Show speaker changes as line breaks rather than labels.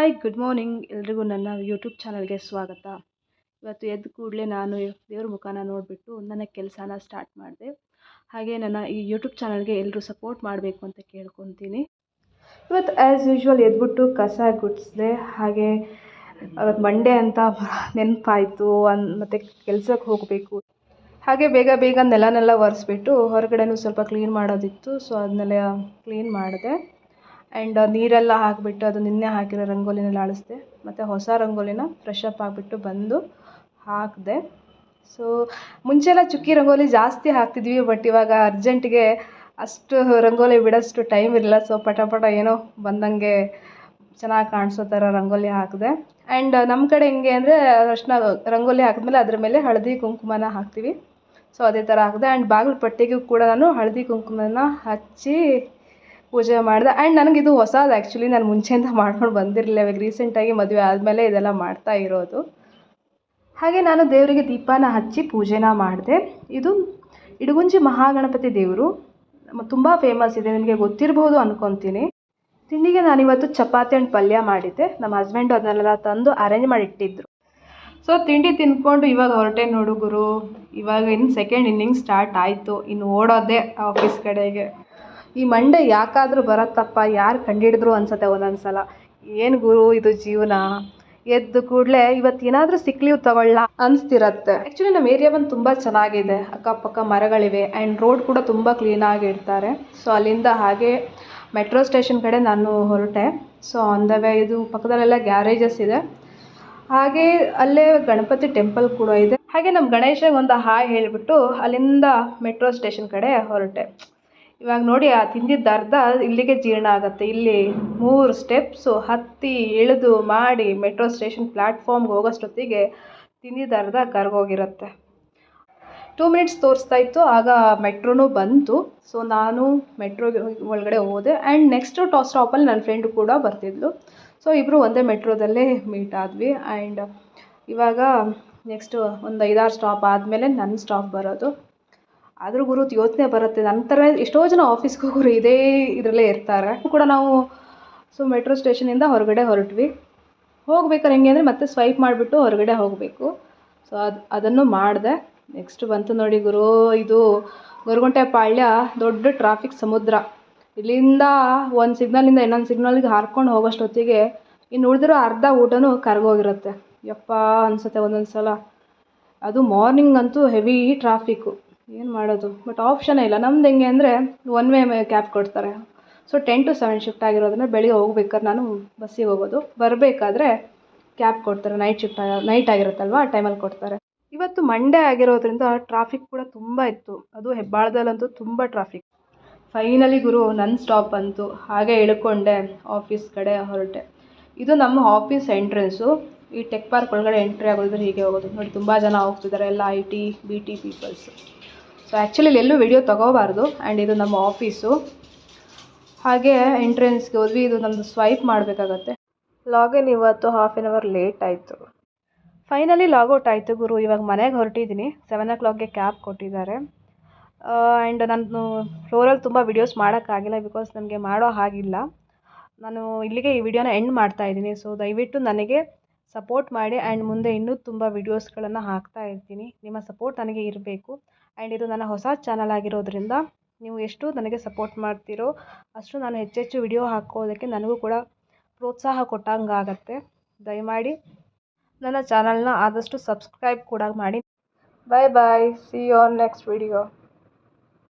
Hi good morning ಎಲ್ರಿಗೂ ನನ್ನ YouTube ಚಾನಲ್ಗೆ ಸ್ವಾಗತ. ಇವತ್ತು ಎದ್ದ ಕೂಡಲೇ ನಾನು ದೇವ್ರ ಮುಖಾನ ನೋಡಿಬಿಟ್ಟು ನನ್ನ ಕೆಲಸನ ಸ್ಟಾರ್ಟ್ ಮಾಡಿದೆ. ಹಾಗೆ ನನ್ನ ಈ ಯೂಟ್ಯೂಬ್ ಚಾನಲ್ಗೆ ಎಲ್ಲರೂ ಸಪೋರ್ಟ್ ಮಾಡಬೇಕು ಅಂತ ಕೇಳ್ಕೊತೀನಿ. ಇವತ್ತು ಆ್ಯಸ್ ಯೂಶ್ವಲ್ ಎದ್ಬಿಟ್ಟು ಕಸ ಗುಡಿಸಿದೆ. ಹಾಗೆ ಅವತ್ತು ಮಂಡೇ ಅಂತ ನೆನಪಾಯಿತು. ಅನ್, ಮತ್ತು ಕೆಲಸಕ್ಕೆ ಹೋಗಬೇಕು. ಹಾಗೆ ಬೇಗ ಬೇಗ ನೆಲನೆಲ್ಲ ಒರೆಸ್ಬಿಟ್ಟು ಹೊರಗಡೆನೂ ಸ್ವಲ್ಪ ಕ್ಲೀನ್ ಮಾಡೋದಿತ್ತು. ಸೊ ಅದನ್ನೆಲ್ಲ ಕ್ಲೀನ್ ಮಾಡಿದೆ. ಆ್ಯಂಡ್ ನೀರೆಲ್ಲ ಹಾಕಿಬಿಟ್ಟು ಅದು ನಿನ್ನೆ ಹಾಕಿರೋ ರಂಗೋಲಿನೆಲ್ಲ ಅಳಿಸ್ದೆ. ಮತ್ತು ಹೊಸ ರಂಗೋಲಿನ ಫ್ರೆಶ್ ಅಪ್ ಆಗಿಬಿಟ್ಟು ಬಂದು ಹಾಕಿದೆ. ಸೊ ಮುಂಚೆಲ್ಲ ಚುಕ್ಕಿ ರಂಗೋಲಿ ಜಾಸ್ತಿ ಹಾಕ್ತಿದ್ವಿ ಬಟ್ ಇವಾಗ ಅರ್ಜೆಂಟಿಗೆ ಅಷ್ಟು ರಂಗೋಲಿ ಬಿಡೋಷ್ಟು ಟೈಮ್ ಇರಲಿಲ್ಲ. ಸೊ ಪಟ ಪಟ ಏನೋ ಬಂದಂಗೆ ಚೆನ್ನಾಗಿ ಕಾಣಿಸೋ ಥರ ರಂಗೋಲಿ ಹಾಕಿದೆ. ಆ್ಯಂಡ್ ನಮ್ಮ ಕಡೆ ಹೆಂಗೆ ಅಂದರೆ ಅರ್ಶಿನ ರಂಗೋಲಿ ಹಾಕಿದ್ಮೇಲೆ ಅದ್ರ ಮೇಲೆ ಹಳದಿ ಕುಂಕುಮನ ಹಾಕ್ತೀವಿ. ಸೊ ಅದೇ ಥರ ಹಾಕಿದೆ. ಆ್ಯಂಡ್ ಬಾಗಿಲು ಪಟ್ಟಿಗೂ ಕೂಡ ನಾನು ಹಳದಿ ಕುಂಕುಮನ ಹಚ್ಚಿ ಪೂಜೆ ಮಾಡಿದೆ. ಆ್ಯಂಡ್ ನನಗಿದು ಹೊಸದು ಆ್ಯಕ್ಚುಲಿ ನಾನು ಮುಂಚೆಯಿಂದ ಮಾಡ್ಕೊಂಡು ಬಂದಿರಲಿಲ್ಲ. ಇವಾಗ ರೀಸೆಂಟಾಗಿ ಮದುವೆ ಆದಮೇಲೆ ಇದೆಲ್ಲ ಮಾಡ್ತಾ ಇರೋದು. ಹಾಗೆ ನಾನು ದೇವರಿಗೆ ದೀಪನ ಹಚ್ಚಿ ಪೂಜೆನ ಮಾಡಿದೆ. ಇದು ಇಡಗುಂಜಿ ಮಹಾಗಣಪತಿ ದೇವರು. ತುಂಬ ಫೇಮಸ್ ಇದೆ. ನಿಮಗೆ ಗೊತ್ತಿರ್ಬೋದು ಅನ್ಕೊತೀನಿ. ತಿಂಡಿಗೆ ನಾನಿವತ್ತು ಚಪಾತಿ ಆ್ಯಂಡ್ ಪಲ್ಯ ಮಾಡಿದ್ದೆ. ನಮ್ಮ ಹಸ್ಬೆಂಡು ಅದನ್ನೆಲ್ಲ ತಂದು ಅರೇಂಜ್ ಮಾಡಿ ಇಟ್ಟಿದ್ರು. ಸೊ ತಿಂಡಿ ತಿಂದ್ಕೊಂಡು ಇವಾಗ ಹೊರಟೆ ನೋಡು ಗುರು. ಇವಾಗ ಇನ್ನು ಸೆಕೆಂಡ್ ಇನ್ನಿಂಗ್ ಸ್ಟಾರ್ಟ್ ಆಯಿತು. ಇನ್ನು ಓಡೋದೆ ಆಫೀಸ್ ಕಡೆಗೆ. ಈ ಮಂಡೆ ಯಾಕಾದರೂ ಬರತ್ತಪ್ಪ? ಯಾರು ಕಂಡಿಡಿದ್ರು ಅನ್ಸುತ್ತೆ ಒಂದೊಂದು ಸಲ ಏನು ಗುರು ಇದು ಜೀವನ? ಎದ್ದ ಕೂಡಲೇ ಇವತ್ತು ಏನಾದರೂ ಸಿಕ್ ಲೀವ್ ತಗೊಳ್ಳ ಅನಿಸ್ತಿರತ್ತೆ. ಆ್ಯಕ್ಚುಲಿ ನಮ್ಮ ಏರಿಯಾ ಬಂದು ತುಂಬ ಚೆನ್ನಾಗಿದೆ. ಅಕ್ಕಪಕ್ಕ ಮರಗಳಿವೆ ಆ್ಯಂಡ್ ರೋಡ್ ಕೂಡ ತುಂಬ ಕ್ಲೀನಾಗಿ ಇಡ್ತಾರೆ. ಸೊ ಅಲ್ಲಿಂದ ಹಾಗೆ ಮೆಟ್ರೋ ಸ್ಟೇಷನ್ ಕಡೆ ನಾನು ಹೊರಟೆ. ಸೊ ಆನ್ ದ ವೇ ಇದು ಪಕ್ಕದಲ್ಲೆಲ್ಲ ಗ್ಯಾರೇಜಸ್ ಇದೆ. ಹಾಗೆ ಅಲ್ಲೇ ಗಣಪತಿ ಟೆಂಪಲ್ ಕೂಡ ಇದೆ. ಹಾಗೆ ನಮ್ಮ ಗಣೇಶಗೆ ಒಂದು ಹಾಯ್ ಹೇಳಿಬಿಟ್ಟು ಅಲ್ಲಿಂದ ಮೆಟ್ರೋ ಸ್ಟೇಷನ್ ಕಡೆ ಹೊರಟೆ. ಇವಾಗ ನೋಡಿ, ಆ ತಿಂದಿದ್ದ ಅರ್ಧ ಇಲ್ಲಿಗೆ ಜೀರ್ಣ ಆಗುತ್ತೆ. ಇಲ್ಲಿ ಮೂರು ಸ್ಟೆಪ್ಸು ಹತ್ತಿ ಇಳಿದು ಮಾಡಿ ಮೆಟ್ರೋ ಸ್ಟೇಷನ್ ಪ್ಲ್ಯಾಟ್ಫಾರ್ಮ್ಗೆ ಹೋಗೋಷ್ಟೊತ್ತಿಗೆ ತಿಂದಿದ್ದ ಅರ್ಧ ಕರ್ಗೋಗಿರುತ್ತೆ. ಟೂ ಮಿನಿಟ್ಸ್ ತೋರಿಸ್ತಾ ಇತ್ತು, ಆಗ ಮೆಟ್ರೋನೂ ಬಂತು. ಸೊ ನಾನು ಮೆಟ್ರೋ ಒಳಗಡೆ ಹೋದೆ. ಆ್ಯಂಡ್ ನೆಕ್ಸ್ಟು ಟಾ ಸ್ಟಾಪಲ್ಲಿ ನನ್ನ ಫ್ರೆಂಡು ಕೂಡ ಬರ್ತಿದ್ಲು. ಸೊ ಇಬ್ಬರು ಒಂದೇ ಮೆಟ್ರೋದಲ್ಲೇ ಮೀಟ್ ಆದ್ವಿ. ಆ್ಯಂಡ್ ಇವಾಗ ನೆಕ್ಸ್ಟು ಒಂದು ಐದಾರು ಸ್ಟಾಪ್ ಆದಮೇಲೆ ನನ್ನ ಸ್ಟಾಪ್ ಬರೋದು. ಆದರೂ ಗುರು ಯೋಚನೆ ಬರುತ್ತೆ. ಥರ ಎಷ್ಟೋ ಜನ ಆಫೀಸ್ಗೆ ಹೋಗೋರು ಇದೇ ಇದರಲ್ಲೇ ಇರ್ತಾರೆ. ಕೂಡ ನಾವು ಸೊ ಮೆಟ್ರೋ ಸ್ಟೇಷನಿಂದ ಹೊರಗಡೆ ಹೊರಟ್ವಿ. ಹೋಗ್ಬೇಕಾರೆ ಹೆಂಗೆ ಅಂದರೆ ಮತ್ತೆ ಸ್ವೈಪ್ ಮಾಡಿಬಿಟ್ಟು ಹೊರಗಡೆ ಹೋಗಬೇಕು. ಸೊ ಅದು, ಅದನ್ನು ಮಾಡಿದೆ. ನೆಕ್ಸ್ಟ್ ಬಂತು ನೋಡಿ ಗುರು, ಇದು ಗೊರಗುಂಟೆ ಪಾಳ್ಯ ದೊಡ್ಡ ಟ್ರಾಫಿಕ್ ಸಮುದ್ರ. ಇಲ್ಲಿಂದ ಒಂದು ಸಿಗ್ನಲಿಂದ ಇನ್ನೊಂದು ಸಿಗ್ನಲ್ಗೆ ಹಾರ್ಕೊಂಡು ಹೋಗೋಷ್ಟೊತ್ತಿಗೆ ಇನ್ನು ಉಳಿದಿರೋ ಅರ್ಧ ಊಟನೂ ಕರ್ಗೋಗಿರುತ್ತೆ. ಯಪ್ಪ ಅನಿಸುತ್ತೆ ಒಂದೊಂದು ಸಲ ಅದು ಮಾರ್ನಿಂಗ್ ಅಂತೂ ಹೆವಿ ಟ್ರಾಫಿಕ್ಕು ಏನು ಮಾಡೋದು? ಬಟ್ ಆಪ್ಷನೇ ಇಲ್ಲ. ನಮ್ದು ಹೆಂಗೆ ಅಂದರೆ ಒನ್ ವೇ ಕ್ಯಾಬ್ ಕೊಡ್ತಾರೆ. So ten to seven shift ಆಗಿರೋದನ್ನ ಬೆಳಿಗ್ಗೆ ಹೋಗ್ಬೇಕಾದ್ರೆ ನಾನು ಬಸ್ಸಿಗೆ ಹೋಗೋದು. ಬರಬೇಕಾದ್ರೆ ಕ್ಯಾಬ್ ಕೊಡ್ತಾರೆ. ನೈಟ್ ಶಿಫ್ಟ್ ನೈಟ್ ಆಗಿರುತ್ತಲ್ವ? ಆ ಟೈಮಲ್ಲಿ ಕೊಡ್ತಾರೆ. ಇವತ್ತು ಮಂಡೇ ಆಗಿರೋದ್ರಿಂದ ಟ್ರಾಫಿಕ್ ಕೂಡ ತುಂಬ ಇತ್ತು. ಅದು ಹೆಬ್ಬಾಳದಲ್ಲಂತೂ ತುಂಬ ಟ್ರಾಫಿಕ್ ಫೈನಲಿ ಗುರು ನನ್ನ ಸ್ಟಾಪ್ ಬಂತು. ಹಾಗೆ ಇಳ್ಕೊಂಡೆ ಆಫೀಸ್ ಕಡೆ ಹೊರಟೆ. ಇದು ನಮ್ಮ ಆಫೀಸ್ ಎಂಟ್ರೆನ್ಸು ಈ ಟೆಕ್ ಪಾರ್ಕ್ ಒಳಗಡೆ ಎಂಟ್ರಿ ಆಗೋದ್ರೆ ಹೀಗೆ ಹೋಗೋದು. ನೋಡಿ, ತುಂಬ ಜನ ಹೋಗ್ತಿದ್ದಾರೆ. ಎಲ್ಲ I T B T peoples so actually ಎಲ್ಲೂ ವಿಡಿಯೋ ತೊಗೋಬಾರ್ದು. ಆ್ಯಂಡ್ ಇದು ನಮ್ಮ ಆಫೀಸು ಹಾಗೆ ಎಂಟ್ರೆನ್ಸ್ಗೆ ಹೋದ್ವಿ. ಇದು ನಮ್ಮದು ಸ್ವೈಪ್ ಮಾಡಬೇಕಾಗತ್ತೆ. ಲಾಗಿನ್ ಇವತ್ತು ಹಾಫ್ ಆನ್ ಅವರ್ ಲೇಟ್ ಆಯಿತು. ಫೈನಲಿ ಲಾಗೌಟ್ ಆಯಿತು ಗುರು. ಇವಾಗ ಮನೆಗೆ ಹೊರಟಿದ್ದೀನಿ ಸೆವೆನ್ ಓ ಕ್ಲಾಕ್ಗೆ ಕ್ಯಾಬ್ ಕೊಟ್ಟಿದ್ದಾರೆ. ಆ್ಯಂಡ್ ನಾನು ಫ್ಲೋರಲ್ಲಿ ತುಂಬ ವಿಡಿಯೋಸ್ ಮಾಡೋಕ್ಕಾಗಿಲ್ಲ ಬಿಕಾಸ್ ನನಗೆ ಮಾಡೋ ಹಾಗಿಲ್ಲ. ನಾನು ಇಲ್ಲಿಗೆ ಈ ವಿಡಿಯೋನ ಎಂಡ್ ಮಾಡ್ತಾ ಇದ್ದೀನಿ. ಸೊ ದಯವಿಟ್ಟು ನನಗೆ ಸಪೋರ್ಟ್ ಮಾಡಿ. ಆ್ಯಂಡ್ ಮುಂದೆ ಇನ್ನೂ ತುಂಬ ವಿಡಿಯೋಸ್ಗಳನ್ನು ಹಾಕ್ತಾ ಇರ್ತೀನಿ. ನಿಮ್ಮ ಸಪೋರ್ಟ್ ನನಗೆ ಇರಬೇಕು. ಆ್ಯಂಡ್ ಇದು ನನ್ನ ಹೊಸ ಚಾನಲ್ ಆಗಿರೋದರಿಂದ ನೀವು ಎಷ್ಟು ನನಗೆ ಸಪೋರ್ಟ್ ಮಾಡ್ತೀರೋ ಅಷ್ಟು ನಾನು ಹೆಚ್ಚೆಚ್ಚು ವಿಡಿಯೋ ಹಾಕೋದಕ್ಕೆ ನನಗೂ ಕೂಡ ಪ್ರೋತ್ಸಾಹ ಕೊಟ್ಟಂಗಾಗತ್ತೆ. ದಯಮಾಡಿ ನನ್ನ ಚಾನಲ್ನ ಆದಷ್ಟು ಸಬ್ಸ್ಕ್ರೈಬ್ ಕೂಡ ಮಾಡಿ. Bye bye see you on next video